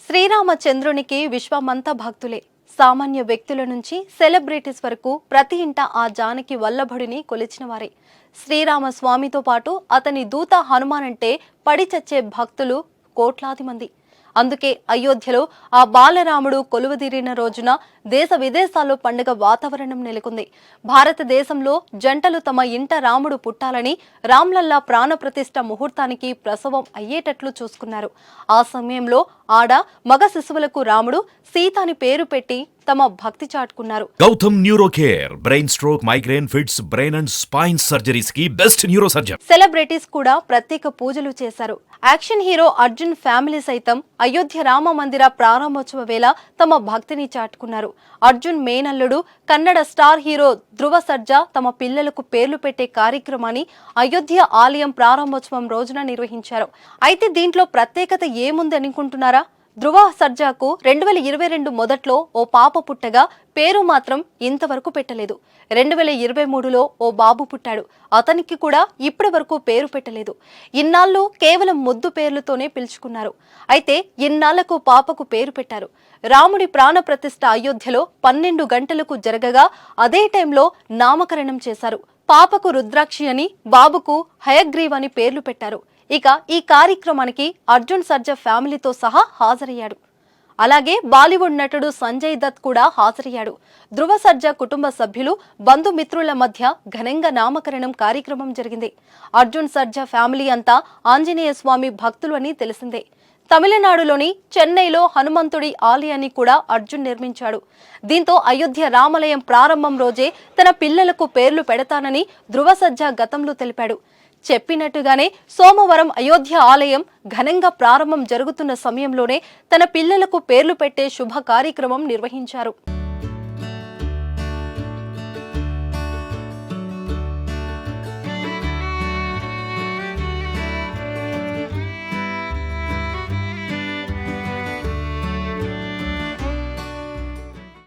శ్రీరామచంద్రునికి విశ్వమంతా భక్తులే. సామాన్య వ్యక్తుల నుంచి సెలబ్రిటీస్ వరకు ప్రతి ఇంట ఆ జానకి వల్లభుడిని కొలిచిన వారే శ్రీరామ స్వామితో పాటు అతని దూత హనుమానంటే పడిచచ్చే పడి చచ్చే భక్తులు కోట్లాది మంది. అందుకే అయోధ్యలో ఆ బాలరాముడు కొలువుదీరిన రోజున దేశ విదేశాల్లో పండుగ వాతావరణం నెలకొంది. భారతదేశంలో జంటలు తమ ఇంట రాముడు పుట్టాలని రామ్లల్లా ప్రాణప్రతిష్ఠ ముహూర్తానికి ప్రసవం అయ్యేటట్లు చూసుకున్నారు. ఆ సమయంలో ఆడ మగ శిశువులకు రాముడు సీత అని పేరు పెట్టి తమ భక్తి చాటుకున్నారు. Gautam neuro care brain stroke migraine fits brain and spine సర్జరీస్కి best neuro surgeon celebrities కూడా ప్రత్యేక పూజలు చేశారు. యాక్షన్ హీరో అర్జున్ ఫ్యామిలీ సైతం అయోధ్య రామ మందిర ప్రారంభోత్సవ వేళ తమ భక్తిని చాటుకున్నారు. అర్జున్ మేనల్లుడు కన్నడ స్టార్ హీరో ధృవ సర్జా తమ పిల్లలకు పేర్లు పెట్టే కార్యక్రమాన్ని అయోధ్య ఆలయం ప్రారంభోత్సవం రోజున నిర్వహించారు. అయితే దీంట్లో ప్రత్యేకత ఏముంది అనుకుంటున్నారా ధృవ సర్జాకు రెండు వేల ఇరవై రెండు మొదట్లో ఓ పాప పుట్టగా పేరు మాత్రం ఇంతవరకు పెట్టలేదు. రెండు వేల ఇరవై మూడులో ఓ బాబు పుట్టాడు. అతనికి కూడా ఇప్పటి వరకు పేరు పెట్టలేదు. ఇన్నాళ్ళు కేవలం ముద్దు పేర్లతోనే పిలుచుకున్నారు. అయితే ఇన్నాళ్ళకు పాపకు పేరు పెట్టారు. రాముడి ప్రాణ ప్రతిష్ఠ అయోధ్యలో పన్నెండు గంటలకు జరగగా అదే టైంలో నామకరణం చేశారు. పాపకు రుద్రాక్షి అని బాబుకు హయగ్రీవ్ అని పేర్లు పెట్టారు. ఇక ఈ కార్యక్రమానికి అర్జున్ సర్జా ఫ్యామిలీతో సహా హాజరయ్యాడు. అలాగే బాలీవుడ్ నటుడు సంజయ్ దత్ కూడా హాజరయ్యాడు. ధృవ సర్జా కుటుంబ సభ్యులు బంధుమిత్రుల మధ్య ఘనంగా నామకరణం కార్యక్రమం జరిగింది. అర్జున్ సర్జా ఫ్యామిలీ అంతా ఆంజనేయ స్వామి భక్తులు అని తెలిసిందే. తమిళనాడులోని చెన్నైలో హనుమంతుడి ఆలయాన్ని కూడా అర్జున్ నిర్మించాడు. దీంతో అయోధ్య రామాలయం ప్రారంభం రోజే తన పిల్లలకు పేర్లు పెడతానని ధృవ సజ్జా గతంలో తెలిపాడు. చెప్పినట్టుగానే సోమవారం అయోధ్య ఆలయం ఘనంగా ప్రారంభం జరుగుతున్న సమయంలోనే తన పిల్లలకు పేర్లు పెట్టే శుభ కార్యక్రమం నిర్వహించారు.